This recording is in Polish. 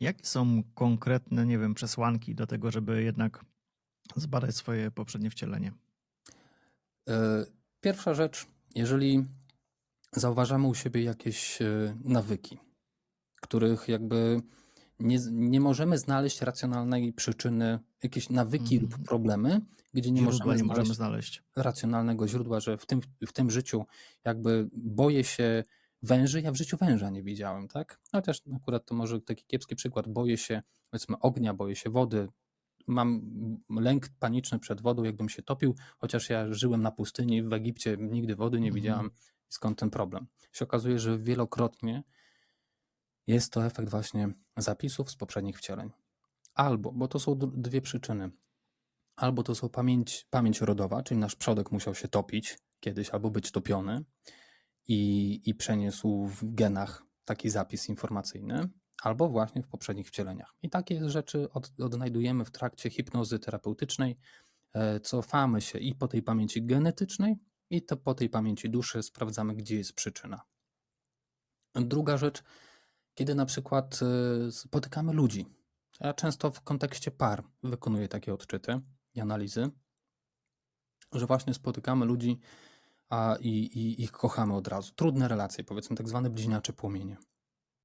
Jakie są konkretne, nie wiem, przesłanki do tego, żeby jednak zbadać swoje poprzednie wcielenie? E, Pierwsza rzecz, jeżeli zauważamy u siebie jakieś e, nawyki, których jakby nie, nie możemy znaleźć racjonalnej przyczyny, jakieś nawyki lub Mhm. problemy, gdzie nie możemy nie możemy znaleźć znaleźć. racjonalnego źródła, że w tym, w tym życiu jakby boję się węży, ja w życiu węża nie widziałem, tak? Chociaż akurat to może taki kiepski przykład, boję się powiedzmy ognia, boję się wody, mam lęk paniczny przed wodą, jakbym się topił, chociaż ja żyłem na pustyni w Egipcie, nigdy wody nie Mhm. widziałem, skąd ten problem? Się okazuje, że wielokrotnie jest to efekt właśnie zapisów z poprzednich wcieleń. Albo, bo to są dwie przyczyny. Albo to są pamięć, pamięć rodowa, czyli nasz przodek musiał się topić kiedyś albo być topiony i, i przeniósł w genach taki zapis informacyjny, albo właśnie w poprzednich wcieleniach. I takie rzeczy od, odnajdujemy w trakcie hipnozy terapeutycznej. E, Cofamy się i po tej pamięci genetycznej, i to po tej pamięci duszy sprawdzamy, gdzie jest przyczyna. Druga rzecz, kiedy na przykład y, spotykamy ludzi. Ja często w kontekście par wykonuję takie odczyty i analizy, że właśnie spotykamy ludzi a, i, i ich kochamy od razu. Trudne relacje, powiedzmy tak zwane bliźniacze płomienie.